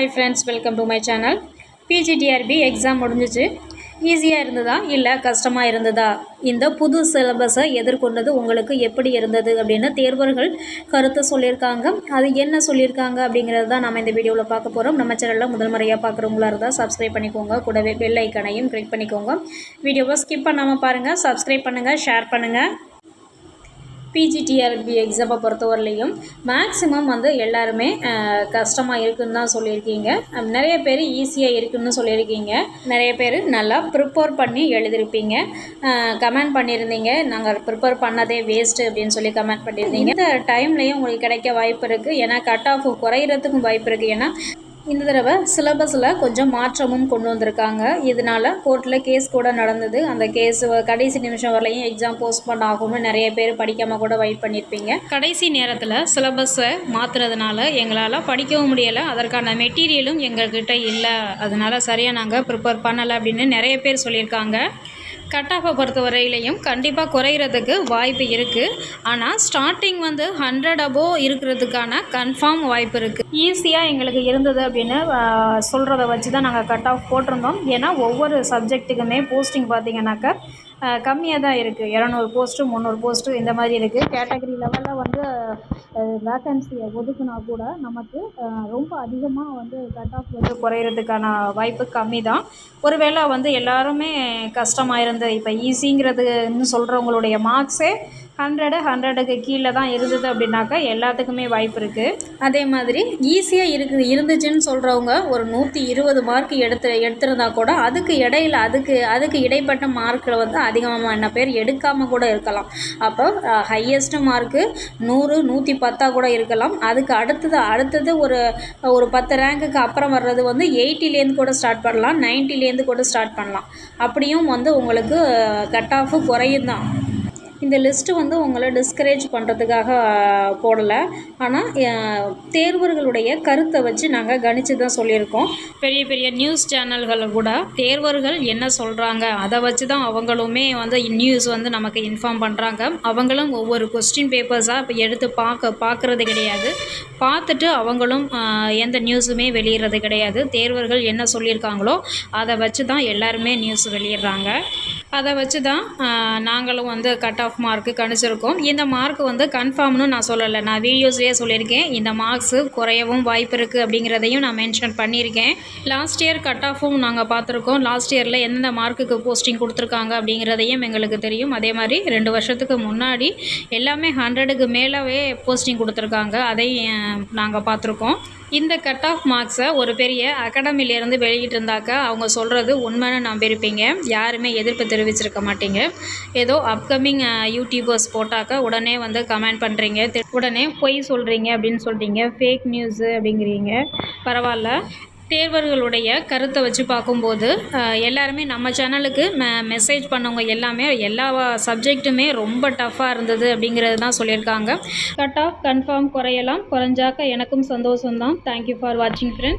Hi friends welcome to my channel PGTRB exam முடிஞ்சிச்சு. ஈஸியாக இருந்ததா? இல்லை கஷ்டமாக இருந்ததா? இந்த புது சிலபஸை எதிர்கொண்டது உங்களுக்கு எப்படி இருந்தது அப்படின்னு தேர்வர்கள் கருத்து சொல்லியிருக்காங்க. அது என்ன சொல்லியிருக்காங்க அப்படிங்கிறது தான் நம்ம இந்த வீடியோவில் பார்க்க போகிறோம் நம்ம சேனலில் முதல் முறையாக பார்க்குறவங்களா இருந்தால் சப்ஸ்கிரைப் பண்ணிக்கோங்க. கூடவே பெல் ஐக்கனையும் கிளிக் பண்ணிக்கோங்க. வீடியோவை ஸ்கிப் பண்ணாமல் பாருங்கள் சப்ஸ்கிரைப் பண்ணுங்கள் ஷேர் பண்ணுங்கள் பிஜிடிஆர்பி எக்ஸாமை பொறுத்தவரையிலையும் மேக்ஸிமம் வந்து எல்லாருமே கஷ்டமாக இருக்குன்னு தான் சொல்லியிருக்கீங்க. நிறைய பேர் ஈஸியாக இருக்குன்னு சொல்லியிருக்கீங்க. நிறைய பேர் நல்லா ப்ரிப்பேர் பண்ணி எழுதியிருப்பீங்க கமெண்ட் பண்ணியிருந்தீங்க. நாங்கள் ப்ரிப்பேர் பண்ணதே வேஸ்ட்டு அப்படின்னு சொல்லி கமெண்ட் பண்ணியிருந்தீங்க. இந்த டைம்லேயும் உங்களுக்கு கிடைக்க வாய்ப்பு இருக்குது ஏன்னா கட் ஆஃப் குறையிறதுக்கும் வாய்ப்பு இருக்குது ஏன்னா இந்த தடவை சிலபஸில் கொஞ்சம் மாற்றமும் கொண்டு வந்திருக்காங்க. இதனால் கோர்ட்டில் கேஸ் கூட நடந்தது. அந்த கேஸ் கடைசி நிமிஷம் வரலையும் எக்ஸாம் போஸ்ட்போன் ஆகும்னு நிறைய பேர் படிக்காமல் கூட வெயிட் பண்ணியிருப்பீங்க கடைசி நேரத்தில் சிலபஸை மாற்றுறதுனால எங்களால் படிக்கவும் முடியலை. அதற்கான மெட்டீரியலும் எங்கள்கிட்ட இல்லை. அதனால் சரியாக நாங்கள் ப்ரிப்பேர் பண்ணலை அப்படின்னு நிறைய பேர் சொல்லியிருக்காங்க. கட் ஆஃபை பொறுத்த வரையிலையும் கண்டிப்பாக குறையிறதுக்கு வாய்ப்பு இருக்குது ஆனால் ஸ்டார்டிங் வந்து ஹண்ட்ரட் அபோவ் இருக்கிறதுக்கான கன்ஃபார்ம் வாய்ப்பு இருக்குது ஈஸியாக எங்களுக்கு இருந்தது அப்படின்னு சொல்கிறத வச்சு தான் நாங்கள் கட் ஆஃப் போட்டிருந்தோம். ஏன்னா ஒவ்வொரு சப்ஜெக்ட்டுக்குமே போஸ்டிங் பார்த்திங்கனாக்கா கம்மியாக தான் இருக்குது இரநூறு போஸ்ட்டு முந்நூறு போஸ்ட்டு இந்த மாதிரி இருக்குது கேட்டகரி லெவலில் வந்து வேக்கன்சியை ஒதுக்குனா கூட நமக்கு ரொம்ப அதிகமாக வந்து கட் ஆஃப் வந்து குறையிறதுக்கான வாய்ப்பு கம்மி தான் ஒருவேளை வந்து எல்லாருமே கஷ்டமாக இருந்து இப்போ ஈஸிங்கிறதுன்னு சொல்கிறவங்களுடைய மார்க்ஸே ஹண்ட்ரடு ஹண்ட்ரடுக்கு கீழே தான் இருந்தது அப்படின்னாக்கா எல்லாத்துக்குமே வாய்ப்பு இருக்குது அதே மாதிரி ஈஸியாக இருக்குது இருந்துச்சுன்னு சொல்கிறவங்க ஒரு நூற்றி இருபது மார்க் எடுத்து எடுத்திருந்தா கூட அதுக்கு இடையில அதுக்கு அதுக்கு இடைப்பட்ட மார்க்கில் வந்து அதிகமான பேர் எடுக்காமல் கூட இருக்கலாம். அப்போ ஹையஸ்ட்டு மார்க்கு நூறு நூற்றி பத்தாக கூட இருக்கலாம். அதுக்கு அடுத்தது அடுத்தது ஒரு ஒரு பத்து ரேங்குக்கு அப்புறம் வர்றது வந்து எயிட்டிலேருந்து கூட ஸ்டார்ட் பண்ணலாம் நைன்ட்டிலேருந்து கூட ஸ்டார்ட் பண்ணலாம். அப்படியும் வந்து உங்களுக்கு கட் ஆஃபு குறையும் தான் இந்த லிஸ்ட்டு வந்து உங்களை டிஸ்கரேஜ் பண்ணுறதுக்காக போடலை. ஆனால் தேர்வர்களுடைய கருத்தை வச்சு நாங்கள் கணிச்சு தான் சொல்லியிருக்கோம். பெரிய பெரிய நியூஸ் சேனல்கள் கூட தேர்வர்கள் என்ன சொல்கிறாங்க அதை வச்சு தான் அவங்களுமே வந்து நியூஸ் வந்து நமக்கு இன்ஃபார்ம் பண்ணுறாங்க அவங்களும் ஒவ்வொரு கொஸ்டின் பேப்பர்ஸாக இப்போ எடுத்து பார்க்க பார்க்குறது கிடையாது. பார்த்துட்டு அவங்களும் எந்த நியூஸுமே வெளியிடுறது கிடையாது. தேர்வர்கள் என்ன சொல்லியிருக்காங்களோ அதை வச்சு தான் எல்லாருமே நியூஸ் வெளியிடுறாங்க. அதை வச்சு தான் நாங்களும் வந்து கட் ஆஃப் மார்க்கு கணிச்சிருக்கோம். இந்த மார்க் வந்து கன்ஃபார்ம்னு நான் சொல்லலை. நான் வீடியோஸ்லேயே சொல்லியிருக்கேன். இந்த மார்க்ஸு குறையவும் வாய்ப்பு இருக்குது அப்படிங்கிறதையும் நான் மென்ஷன் பண்ணியிருக்கேன். லாஸ்ட் இயர் கட் ஆஃபும் நாங்கள் பார்த்துருக்கோம். லாஸ்ட் இயரில் எந்தெந்த மார்க்குக்கு போஸ்டிங் கொடுத்துருக்காங்க அப்படிங்கிறதையும் எங்களுக்கு தெரியும். அதே மாதிரி ரெண்டு வருஷத்துக்கு முன்னாடி எல்லாமே ஹண்ட்ரடுக்கு மேலவே போஸ்டிங் கொடுத்துருக்காங்க. அதையும் நாங்கள் பார்த்துருக்கோம். இந்த கட் ஆஃப் மார்க்ஸை ஒரு பெரிய அகாடமிலேருந்து வெளியிட்டிருந்தாக்கா அவங்க சொல்கிறது உண்மைன்னு நம்பியிருப்பீங்க யாருமே எதிர்ப்பு தெரிவிச்சிருக்க மாட்டீங்க. ஏதோ அப்கமிங் யூடியூபர்ஸ் போட்டாக்கா உடனே வந்து கமெண்ட் பண்ணுறீங்க உடனே பொய் சொல்கிறீங்க அப்படின்னு சொல்கிறீங்க ஃபேக் நியூஸு அப்படிங்கிறீங்க. பரவாயில்ல. தேர்வர்களுடைய கருத்தை வச்சு பார்க்கும்போது எல்லாருமே நம்ம சேனலுக்கு மெ மெசேஜ் பண்ணவங்க எல்லாமே எல்லா சப்ஜெக்ட்டுமே ரொம்ப டஃப்பாக இருந்தது அப்படிங்கிறது தான் சொல்லியிருக்காங்க. கட் ஆஃப் கன்ஃபார்ம் குறையலாம். குறைஞ்சாக்க எனக்கும் சந்தோஷம்தான். தேங்க்யூ ஃபார் வாட்சிங் ஃப்ரெண்ட்ஸ்